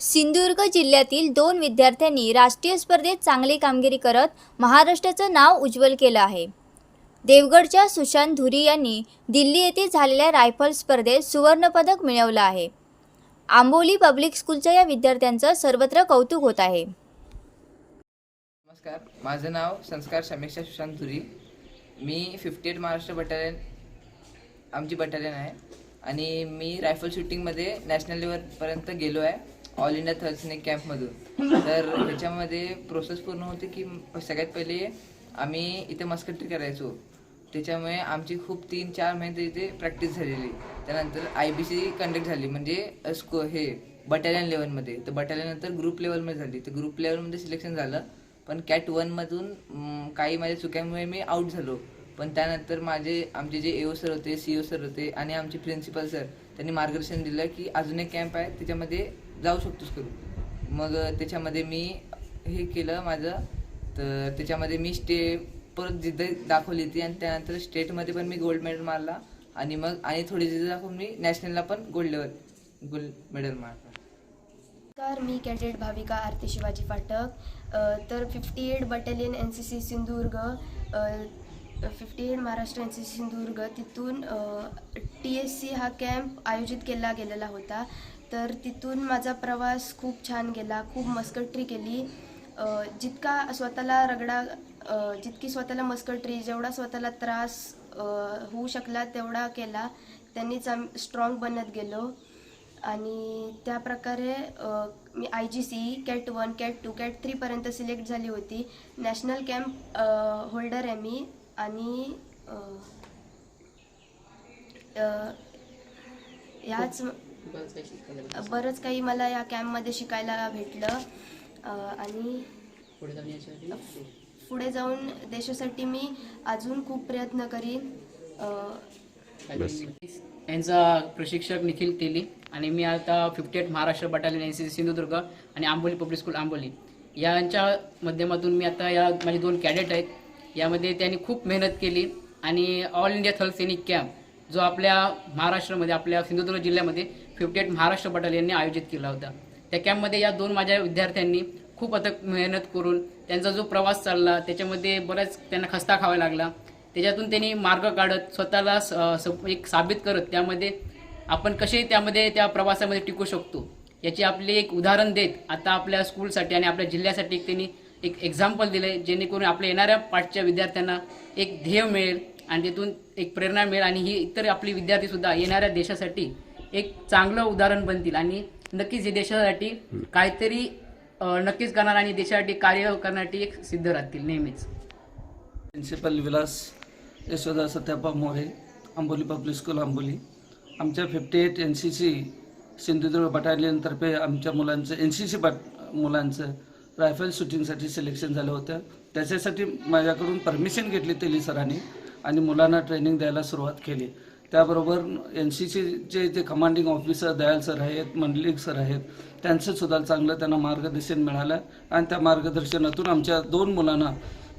सिंधुदुर्ग जिल्ह्यातील दोन विद्यार्थ्यांनी राष्ट्रीय स्पर्धेत चांगली कामगिरी करत महाराष्ट्राचं नाव उज्ज्वल केलं आहे. देवगडच्या सुशांत धुरी यांनी दिल्ली येथे झालेल्या रायफल स्पर्धेत सुवर्णपदक मिळवलं आहे. आंबोली पब्लिक स्कूलच्या या विद्यार्थ्यांचं सर्वत्र कौतुक होत आहे. नमस्कार माझं नाव संस्कार समीक्षा सुशांत धुरी. मी फिफ्टी एट महाराष्ट्र बटालियन आमची बटालियन आहे. आणि मी रायफल शूटिंगमध्ये नॅशनल लेवलपर्यंत गेलो आहे. ऑल इंडिया थर्ड स्नेक कॅम्पमधून तर ह्याच्यामध्ये प्रोसेस पूर्ण होते की सगळ्यात पहिले आम्ही इथे मस्कटरी करायचो. त्याच्यामुळे आमची खूप तीन चार महिने इथे प्रॅक्टिस झालेली. त्यानंतर आय बी सी कंडक्ट झाली. म्हणजे स्को हे बटालियन लेवलमध्ये तर बटालियन नंतर ग्रुप लेवलमध्ये झाली. तर ग्रुप लेवलमध्ये सिलेक्शन झालं. पण कॅट वनमधून काही माझ्या चुक्यामुळे मी आऊट झालो. पण त्यानंतर माझे आमचे जे एओ सर होते सी ओ सर होते आणि आमचे प्रिन्सिपल सर त्यांनी मार्गदर्शन दिलं की अजून एक कॅम्प आहे. त्याच्यामध्ये जाऊ शकतोस करू मग त्याच्यामध्ये मी हे केलं माझं. तर त्याच्यामध्ये मी स्टे परत जिद्द दाखवली होती आणि त्यानंतर स्टेटमध्ये पण मी गोल्ड मेडल मारला. आणि मग आणि थोडी जिद्द दाखवून मी नॅशनलला पण गोल्ड लेवल गोल्ड मेडल मारला. नमस्कार मी कॅडेट भाविका आरती शिवाजी फाटक. तर fifty eight battalion N C C Sindhudurg fifty eight Maharashtra N C C Sindhudurg तिथून टी एस सी हा कॅम्प आयोजित केला गेलेला होता. तर तिथून माझा प्रवास खूप छान गेला खूप मस्कटरी केली. जितका स्वतःला रगडा जितकी स्वतःला मस्कटरी जेवढा स्वतःला त्रास होऊ शकला तेवढा केला. त्यांनीच आम स्ट्रॉंग बनत गेलो. आणि त्या प्रकारे मी I G C cat one cat two cat थ्रीपर्यंत select झाली होती. नॅशनल कॅम्प होल्डर आहे मी. आणि ह्याच याच बरंच काही मला या कॅम्पमध्ये शिकायला भेटलं. आणि पुढे जाऊन देशासाठी मी अजून खूप प्रयत्न करीन. यांचा प्रशिक्षक निखिल तेली आणि मी आता fifty eight Maharashtra battalion N C C Sindhudurg आणि आंबोली पब्लिक स्कूल आंबोली. यांच्या माध्यमातून मी आता या माझे दोन कॅडेट आहेत. यामध्ये त्यांनी खूप मेहनत केली आणि ऑल इंडिया थल सैनिक कॅम्प जो आपल्या महाराष्ट्रामध्ये आपल्या सिंधुदुर्ग जिल्ह्यामध्ये फिफ्टी एट महाराष्ट्र बटालियनने आयोजित केला होता. त्या कॅम्पमध्ये या दोन माझ्या विद्यार्थ्यांनी खूप अथक मेहनत करून त्यांचा जो प्रवास चालला त्याच्यामध्ये बऱ्याच त्यांना खस्ता खावा लागला. त्याच्यातून त्यांनी मार्ग काढत स्वतःला स- एक साबित करत त्यामध्ये आपण कसे त्यामध्ये त्या प्रवासामध्ये टिकू शकतो. याची आपले एक उदाहरण देत आता आपल्या स्कूलसाठी आणि आपल्या जिल्ह्यासाठी एक त्यांनी एक एक्झाम्पल दिलं जेणेकरून आपल्या येणाऱ्या पाठच्या विद्यार्थ्यांना एक ध्येय मिळेल आणि तिथून एक प्रेरणा मिळेल आणि ही इतर आपली विद्यार्थीसुद्धा येणाऱ्या देशासाठी एक चांगलं उदाहरण बनतील. आणि नक्कीच हे देशासाठी काहीतरी नक्कीच करणार आणि देशासाठी कार्य करण्यासाठी एक सिद्ध राहतील नेहमीच. Principal Vilas Yashoda Satyapa More Amboli public school Amboli आमच्या fifty eight N C C Sindhudurg बटालियनतर्फे आमच्या मुलांचं एन सी सी बट मुलांचं रायफल शूटिंगसाठी सिलेक्शन झालं होतं. त्याच्यासाठी माझ्याकडून परमिशन घेतली तेली सरांनी आणि मुलांना ट्रेनिंग द्यायला सुरुवात केली. त्याबरोबर एन सी सीचे जे कमांडिंग ऑफिसर दयाल सर आहेत मंडलिक सर आहेत त्यांचं सुद्धा चांगलं त्यांना मार्गदर्शन मिळालं. आणि त्या मार्गदर्शनातून आमच्या दोन मुलांना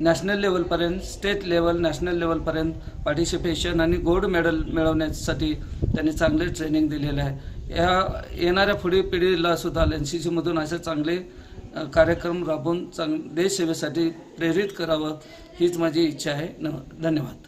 नॅशनल लेवलपर्यंत स्टेट लेवल नॅशनल लेवलपर्यंत पार्टिसिपेशन आणि गोल्ड मेडल मिळवण्यासाठी त्यांनी चांगले ट्रेनिंग दिलेलं आहे. या येणाऱ्या पुढील पिढीला सुद्धा एन सी सीमधून असे चांगले कार्यक्रम राबवून चांग देशसेवेसाठी प्रेरित करावं हीच माझी इच्छा आहे. न धन्यवाद.